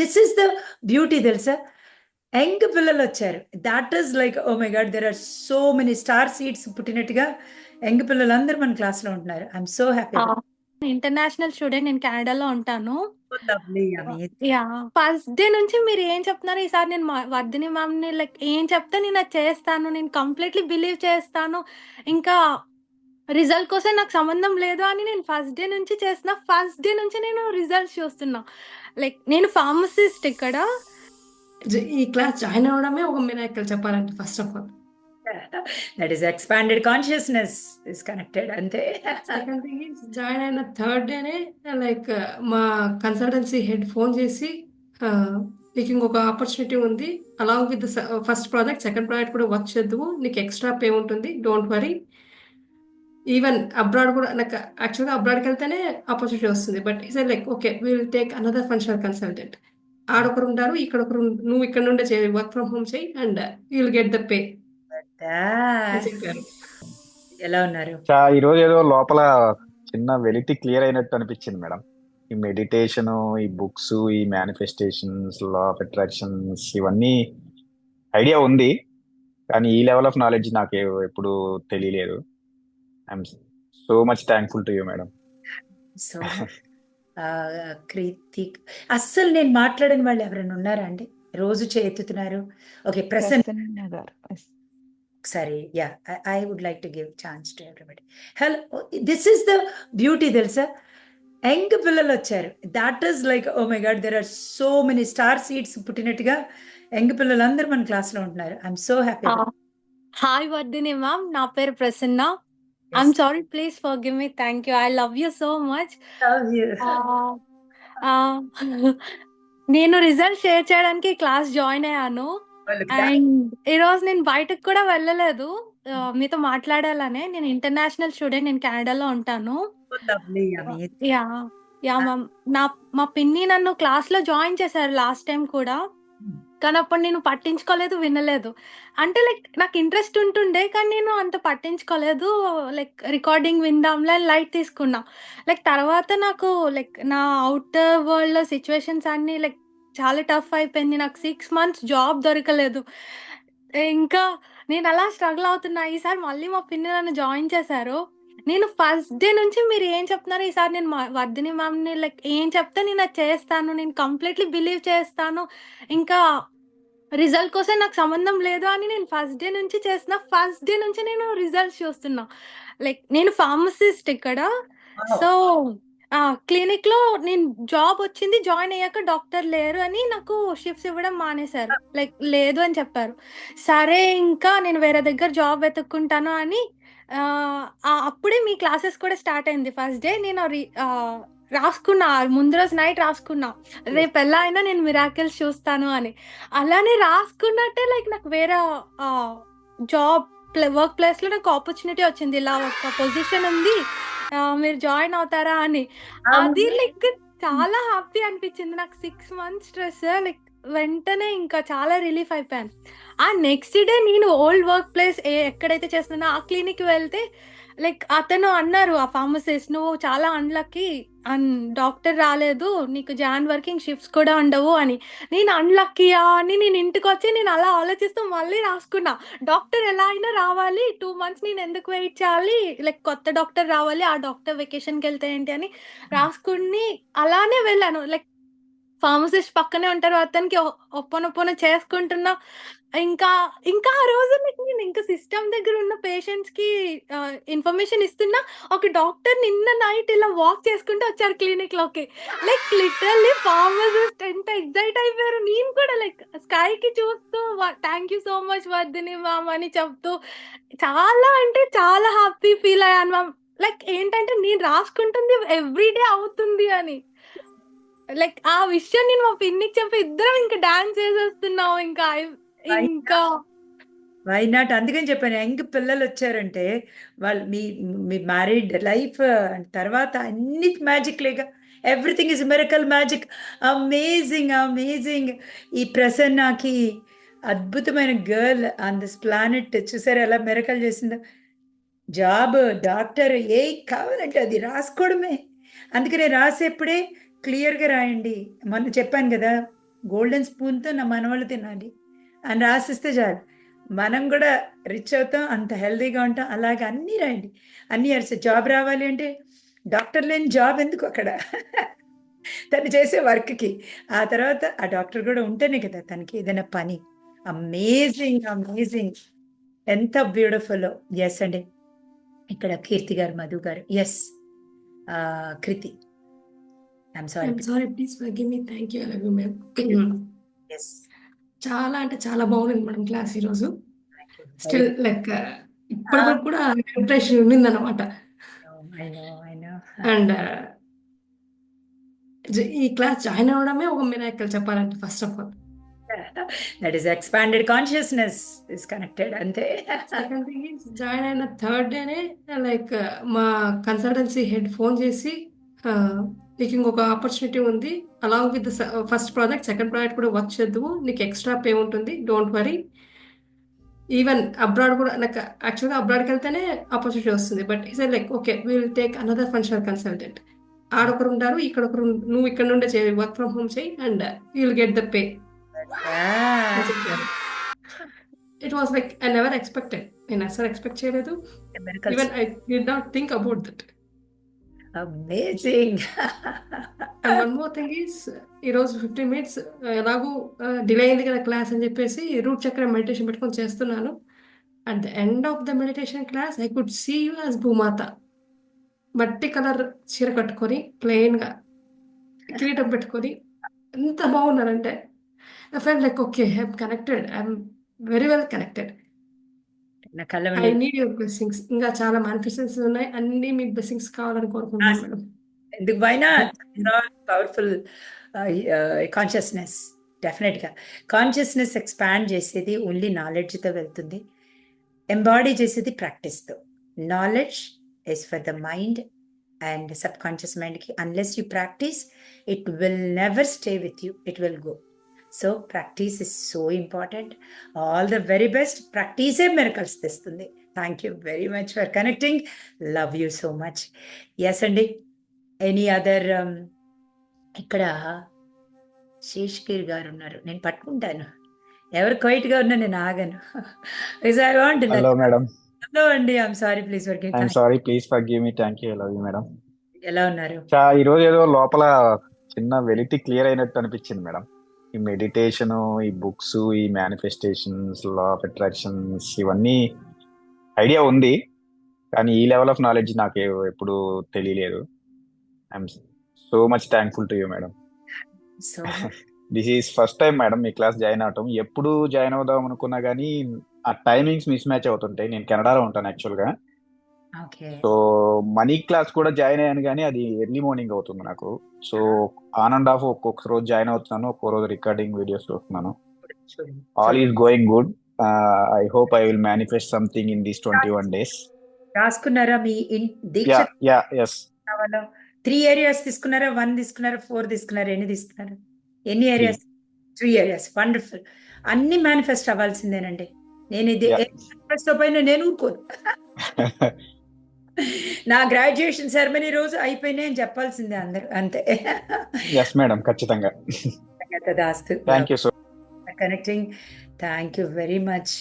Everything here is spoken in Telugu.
దిస్ ఇస్ ద బ్యూటీ తెలుసా? యంగ్ పిల్లలు వచ్చారు that is like oh my god there are so many star seats పుట్టినట్టుగా young పిల్లలందరూ మన క్లాస్లో ఉంటున్నారు I'm so happy international student నేను కెనడాలో ఉంటాను. ఫస్ట్ డే నుంచి మీరు ఏం చెప్తున్నారు ఈసారి నేను వర్ధిని మ్యామ్ని లైక్ ఏం చెప్తే నేను అది చేస్తాను. నేను కంప్లీట్లీ బిలీవ్ చేస్తాను. ఇంకా రిజల్ట్ కోసం నాకు సంబంధం లేదు అని నేను ఫస్ట్ డే నుంచి చేసిన ఫస్ట్ డే నుంచి నేను రిజల్ట్స్ చూస్తున్నా. లైక్ నేను ఫార్మసిస్ట్ ఇక్కడ. ఈ క్లాస్ జాయిన్ అవడమే ఒక మిరాకిల్ చెప్పాలంటే first of all that is expanded consciousness is connected అంతే. సెకండ్ థింగ్ ఇస్ జాయిన్ అయిన థర్డ్ డేనే లైక్ మా కన్సల్టెన్సీ హెడ్ ఫోన్ చేసి ఆ, నీకు ఇంకొక ఆపర్చునిటీ ఉంది. Along with first project second project కూడా వర్క్ చేద్దాము నీకు ఎక్స్ట్రా పే ఉంటుంది. డోంట్ వరీ ఈవెన్ అబ్రాడ్ కూడా నాకు యాక్చువల్గా అబ్రాడ్కి వెళ్తేనే ఆపర్చునిటీ వస్తుంది. But is like okay will take another functional consultant ఆడొకరు ఉంటారు ఇక్కడ ఒకరు నువ్వు ఇక్కడ నుండే చేయి వర్క్ ఫ్రమ్ హోమ్ చేయి and will get the pay ఎలా ఉన్నారు? ఈ రోజు ఏదో లోపల చిన్న వెలితి క్లియర్ అయినట్టు అనిపించింది మేడం. ఈ మెడిటేషన్ ఈ బుక్స్ ఈ మేనిఫెస్టేషన్స్ లా ఆఫ్ అట్రాక్షన్స్ ఇవన్నీ ఐడియా ఉంది. కానీ ఈ లెవెల్ ఆఫ్ నాలెడ్జ్ నాకు ఎప్పుడు తెలియలేదు. I'm so much thankful to you madam. So క్రితిక్ అస్సలు నేను మాట్లాడని వాళ్ళు ఎవరైనా ఉన్నారా అండి? రోజు చేతుతున్నారు. ఓకే ప్రసన్న గారు. ఒకసారి yeah I would like to give chance to everybody. Hello this is the beauty తెలుసా? యంగ్ పిల్లలు వచ్చారు. That is like oh my god there are so many star seats పుట్టినట్టుగా young పిల్లలందరూ మన క్లాస్లో ఉంటున్నారు. I'm so happy. Hi Vardhini ma'am నా పేరు Prasanna. I'm sorry please forgive me thank you I love you so much నేను రిజల్ట్ షేర్ చేయడానికి క్లాస్ జాయిన్ అయ్యాను. అండ్ ఈ రోజు నేను బయటకు కూడా వెళ్ళలేదు. ఆ, మీతో మాట్లాడాలనే. నేను ఇంటర్నేషనల్ స్టూడెంట్ నేను కెనడాలో ఉంటాను. యా యా మ్యామ్ నా మా పిన్ని నన్ను క్లాస్లో జాయిన్ చేశారు లాస్ట్ టైం కూడా. కానీ అప్పుడు నేను పట్టించుకోలేదు వినలేదు. అంటే లైక్ నాకు ఇంట్రెస్ట్ ఉంటుండే కానీ నేను అంత పట్టించుకోలేదు. లైక్ రికార్డింగ్ విందాంలే లైట్ తీసుకున్నా. లైక్ తర్వాత నాకు లైక్ నా అవుటర్ వరల్డ్ సిచ్యువేషన్స్ అన్ని లైక్ చాలా టఫ్ అయిపోయింది. నాకు సిక్స్ మంత్స్ జాబ్ దొరకలేదు. ఇంకా నేను అలా స్ట్రగుల్ అవుతున్నా. ఈసారి మళ్ళీ మా పిన్ని నన్ను జాయిన్ చేశారు. నేను ఫస్ట్ డే నుంచి మీరు ఏం చెప్తున్నారు ఈసారి నేను వర్ధిని మ్యామ్ని లైక్ ఏం చెప్తే నేను అది చేస్తాను. నేను కంప్లీట్లీ బిలీవ్ చేస్తాను. ఇంకా రిజల్ట్ కోసం నాకు సంబంధం లేదు అని నేను ఫస్ట్ డే నుంచి చేసిన ఫస్ట్ డే నుంచి నేను రిజల్ట్స్ చూస్తున్నా. లైక్ నేను ఫార్మసిస్ట్ ఇక్కడ. సో క్లినిక్లో నేను జాబ్ వచ్చింది. జాయిన్ అయ్యాక డాక్టర్ లేరు అని నాకు షిఫ్ట్స్ ఇవ్వడం మానేశారు. లైక్ లేదు అని చెప్పారు. సరే ఇంకా నేను వేరే దగ్గర జాబ్ వెతుక్కుంటాను అని అప్పుడే మీ క్లాసెస్ కూడా స్టార్ట్ అయింది. ఫస్ట్ డే నేను రాసుకున్నా ముందు రోజు నైట్ రాసుకున్నా. రేపు ఎలా అయినా నేను మిరాకిల్స్ చూస్తాను అని. అలానే రాసుకున్నట్టే లైక్ నాకు వేరే జాబ్ వర్క్ ప్లేస్లో నాకు ఆపర్చునిటీ వచ్చింది. ఇలా ఒక పొజిషన్ ఉంది. మీరు జాయిన్ అవుతారా అని. అది లైక్ చాలా హ్యాపీ అనిపించింది. నాకు సిక్స్ మంత్స్ స్ట్రెస్ లైక్ వెంటనే ఇంకా చాలా రిలీఫ్ అయిపోయాను. ఆ నెక్స్ట్ డే నేను ఓల్డ్ వర్క్ ప్లేస్ ఎక్కడైతే చేస్తున్నానో ఆ క్లినిక్ వెళ్తే లైక్ అతను అన్నారు ఆ ఫార్మసిస్ట్ నువ్వు చాలా అన్లక్కి అన్ డాక్టర్ రాలేదు. నీకు జాన్ వర్కింగ్ షిఫ్ట్స్ కూడా ఉండవు అని. నేను అన్లక్కీయా అని నేను ఇంటికి వచ్చి నేను అలా ఆలోచిస్తూ మళ్ళీ రాసుకున్నా. డాక్టర్ ఎలా అయినా రావాలి. టూ మంత్స్ నేను ఎందుకు వెయిట్ చేయాలి? లైక్ కొత్త డాక్టర్ రావాలి. ఆ డాక్టర్ వెకేషన్కి వెళ్తే ఏంటి అని రాసుకుని అలానే వెళ్ళాను. లైక్ ఫార్మసిస్ట్ పక్కనే ఉంటారు. అతనికి ఒప్పన ఒప్పనొప్పన చేసుకుంటున్నా. ఇంకా ఇంకా ఆ రోజు నేను ఇంకా సిస్టమ్ దగ్గర ఉన్న పేషెంట్స్కి ఇన్ఫర్మేషన్ ఇస్తున్నా. ఒక డాక్టర్ నిన్న నైట్ ఇలా వాక్ చేసుకుంటూ వచ్చారు క్లినిక్లోకి. లైక్ లిటరల్లీ ఫార్మసిస్ట్ ఎంత ఎగ్జైట్ అయిపోయారు. నేను కూడా లైక్ స్కై కి చూస్తూ thank you so much Vardhini ma'am అని చెప్తూ చాలా అంటే చాలా హ్యాపీ ఫీల్ అయ్యాను మ్యామ్ లైక్ ఏంటంటే నేను రాసుకుంటుంది ఎవ్రీడే అవుతుంది అని. లైక్ ఆ విషయం నేను మా పిన్నికి చెప్పి ఇద్దరం ఇంకా డాన్స్ చేసేస్తున్నాం ఇంకా. ఇంకా వై నాట్ అందుకని చెప్పాను. యంగ్ పిల్లలు వచ్చారంటే వాళ్ళు మీ మీ మ్యారీడ్ లైఫ్ తర్వాత అన్ని మ్యాజిక్ లేక everything is miracle magic amazing amazing ఈ ప్రసన్నకి అద్భుతమైన గర్ల్ ఆన్ దిస్ ప్లానెట్ చూసారు ఎలా మిరకల్ చేసిందో? జాబ్ డాక్టర్ ఏ కావాలంటే అది రాసుకోవడమే. అందుకనే రాసేప్పుడే క్లియర్గా రాయండి. మొన్న చెప్పాను కదా గోల్డెన్ స్పూన్తో నా మనవాళ్ళు తినాలి. అని రాసిస్తే చాలు. మనం కూడా రిచ్ అవుతాం అంత హెల్తీగా ఉంటాం అలాగే అన్నీ రాయండి. అన్నీ అరిసే. జాబ్ రావాలి అంటే డాక్టర్ లేని జాబ్ ఎందుకు అక్కడ? తను చేసే వర్క్కి ఆ తర్వాత ఆ డాక్టర్ కూడా ఉంటేనే కదా తనకి ఏదైనా పని. అమేజింగ్ అమేజింగ్ ఎంత బ్యూటిఫుల్ ఎస్ అండి. ఇక్కడ కీర్తి గారు మధు గారు. Yes Kriti. I'm sorry sorry please forgive me thank you I love you ma'am yes చాలా అంటే చాలా బాగుంది మేడం క్లాస్ ఈరోజు స్టిల్ లైక్ ఇప్పటి వరకు కూడా ఇంప్రెషన్ ఉండింది అనమాట నో అండ్ ఈ క్లాస్ జాయిన్ అవ్వడమే ఒక మిరాకల్ చెప్పాలంటే first of all. That is expanded consciousness is connected అంతే. జాయిన్ అయిన థర్డ్ డేనే లైక్ మా కన్సల్టెన్సీ హెడ్ ఫోన్ చేసి uh, నీకు ఇంకొక ఆపర్చునిటీ ఉంది. Along with first project second project కూడా వర్క్ చేద్దువు. నీకు ఎక్స్ట్రా పే ఉంటుంది. డోంట్ వరీ ఈవెన్ అబ్రాడ్ కూడా నాకు యాక్చువల్గా అబ్రాడ్కి వెళ్తేనే ఆపర్చునిటీ వస్తుంది. But is like okay will take another functional consultant ఆడొకరు ఉంటారు ఇక్కడ ఒకరు నువ్వు ఇక్కడ నుండే చేయి వర్క్ ఫ్రమ్ హోమ్ చేయి and will get the pay it was like I never expected నేను అసలు ఎక్స్పెక్ట్ చేయలేదు. Even I did not think about that amazing and one more thing is ఈరోజు ఫిఫ్టీన్ మినిట్స్ ఎలాగూ డిలే అయింది కదా క్లాస్ అని చెప్పేసి రూట్ చక్ర మెడిటేషన్ పెట్టుకొని చేస్తున్నాను. At the end of the meditation class I could see you as భూమాత మట్టి కలర్ చీర కట్టుకొని ప్లెయిన్గా కిరీటం పెట్టుకొని ఎంత బాగున్నారంటే. I felt like okay I'm connected I'm very well connected నా కళ్ళ ఐ నీడ్ యువర్ బ్లెస్సింగ్స్ ఇంకా చాలా మేనిఫెస్టేషన్స్ ఉన్నాయి. అన్ని మీ బ్లెస్సింగ్స్ కావాలని కోరుకుంటున్నాను మేడం. ఎందుకు పైన పవర్ఫుల్ కాన్షియస్నెస్ డెఫినెట్గా కాన్షియస్నెస్ ఎక్స్పాండ్ చేసేది ఓన్లీ నాలెడ్జ్తో వెళ్తుంది. ఎంబాడీ చేసేది ప్రాక్టీస్తో knowledge is for the mind and subconscious మైండ్కి unless you practice it will never stay with you it will go so practice is so important all the very best ప్రాక్టీసే miracles తెస్తుంది. Thank you very much for connecting love you so much yes అండి ఎనీ అదర్ ఇక్కడ శేష్కీర్ గారు ఉన్నారు. నేను పట్టుకుంటాను. ఎవరు క్వైట్గా ఉన్నా నేను ఆగను. I want hello madam hello అండి I'm sorry please for I'm sorry please forgive me thank you love you madam ఎలా ఉన్నారు? ఈ రోజు ఏదో లోపల చిన్న వెలితి క్లియర్ అయినట్టు అనిపించింది మేడం ఈ మెడిటేషన్ ఈ బుక్స్ ఈ మేనిఫెస్టేషన్స్ లా ఆఫ్ అట్రాక్షన్స్ ఇవన్నీ ఐడియా ఉంది. కానీ ఈ లెవెల్ ఆఫ్ నాలెడ్జ్ నాకు ఎప్పుడు తెలియలేదు. I'm so much thankful to you madam this is first time madam me class join అవటం. ఎప్పుడు జాయిన్ అవుదాం అనుకున్నా కానీ ఆ టైమింగ్స్ మిస్ మ్యాచ్ అవుతుంటాయి. నేను కెనడాలో ఉంటాను యాక్చువల్గా సో మనీ క్లాస్ కూడా జాయిన్ అయ్యాను కానీ అది ఎర్లీ మార్నింగ్ అవుతుంది నాకు. సో ఆన్ అండ్ ఆఫ్ ఒక్కొక్క రోజు జాయిన్ అవుతున్నాను ఒక్కో రోజు రికార్డింగ్ వీడియోస్ చూస్తున్నాను. All is going good. I hope I will manifest something in these twenty one days. రాసుకున్నారా మీ యా ఎస్. త్రీ ఏరియాస్ తీసుకున్నారా? వన్ తీసుకున్నారా? ఫోర్ తీసుకున్నారా? ఎన్ని తీసుకున్నారా? ఎన్ని ఏరియాస్? Three areas. వండర్ఫుల్. అన్ని మేనిఫెస్ట్ అవ్వాల్సిందేనండి. నేను ఇది. మేనిఫెస్టో పైన నేను ఊరుకోను. నా గ్రాడ్యుయేషన్ సెరమనీ రోజు అయిపోయినాయి అని చెప్పాల్సిందే అందరూ అంతే. ఎస్ మేడం ఖచ్చితంగా. దాస్తు. Thank you so connecting thank you very much